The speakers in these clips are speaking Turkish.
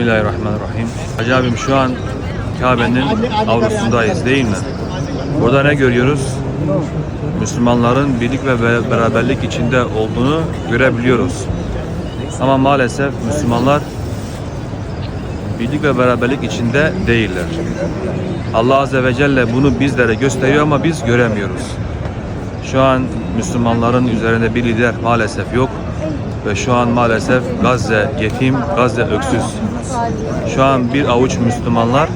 Bismillahirrahmanirrahim. Hacı abim şu an Kabe'nin avlusundayız değil mi? Burada ne görüyoruz? Müslümanların birlik ve be- beraberlik içinde olduğunu görebiliyoruz. Ama maalesef Müslümanlar birlik ve beraberlik içinde değiller. Allah Azze ve Celle bunu bizlere gösteriyor ama biz göremiyoruz. Şu an Müslümanların üzerinde bir lider maalesef yok ve şu an maalesef Gazze yetim, Gazze öksüz. Şu an bir avuç Müslümanlar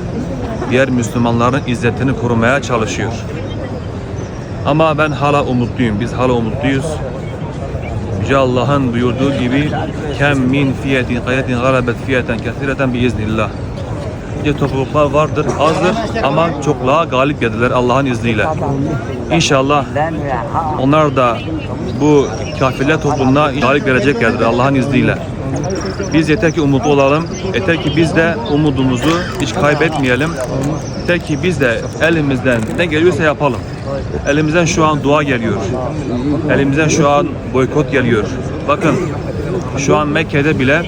diğer Müslümanların izzetini korumaya çalışıyor. Ama ben hala umutluyum. Biz hala umutluyuz. Yüce Allah'ın buyurduğu gibi kem min fiyetin kayetin galabet fiyeten kesireten biiznillah. Nice topluluklar vardır, azdır ama çokluğa galip geldiler Allah'ın izniyle. İnşallah onlar da bu kafirler topluluğuna galip geleceklerdir Allah'ın izniyle. Biz yeter ki umutlu olalım. Yeter ki biz de umudumuzu hiç kaybetmeyelim. Yeter ki biz de elimizden ne geliyorsa yapalım. Elimizden şu an dua geliyor. Elimizden şu an boykot geliyor. Bakın şu an Mekke'de bile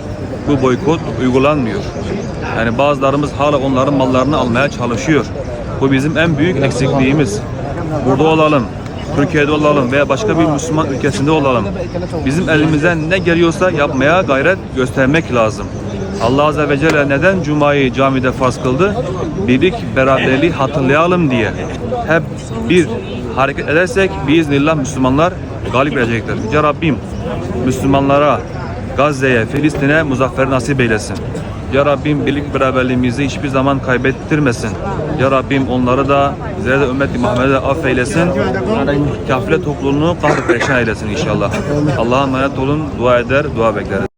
bu boykot uygulanmıyor. Yani bazılarımız hala onların mallarını almaya çalışıyor. Bu bizim en büyük eksikliğimiz. Burada olalım, Türkiye'de olalım veya başka bir Müslüman ülkesinde olalım. Bizim elimizden ne geliyorsa yapmaya gayret göstermek lazım. Allah Azze ve Celle neden Cuma'yı camide farz kıldı? Birlik, beraberliği hatırlayalım diye. Hep bir hareket edersek biiznillah Müslümanlar galip gelecektir. Yüce Rabbim Müslümanlara, Gazze'ye, Filistin'e muzaffer nasip eylesin. Ya Rabbim birlik beraberliğimizi hiçbir zaman kaybettirmesin. Ya Rabbim onları da bizlere de ümmeti Muhammed'e de affeylesin. Kafile topluluğunu kahrı perişan eylesin inşallah. Allah'a emanet olun, dua eder, dua bekleriz.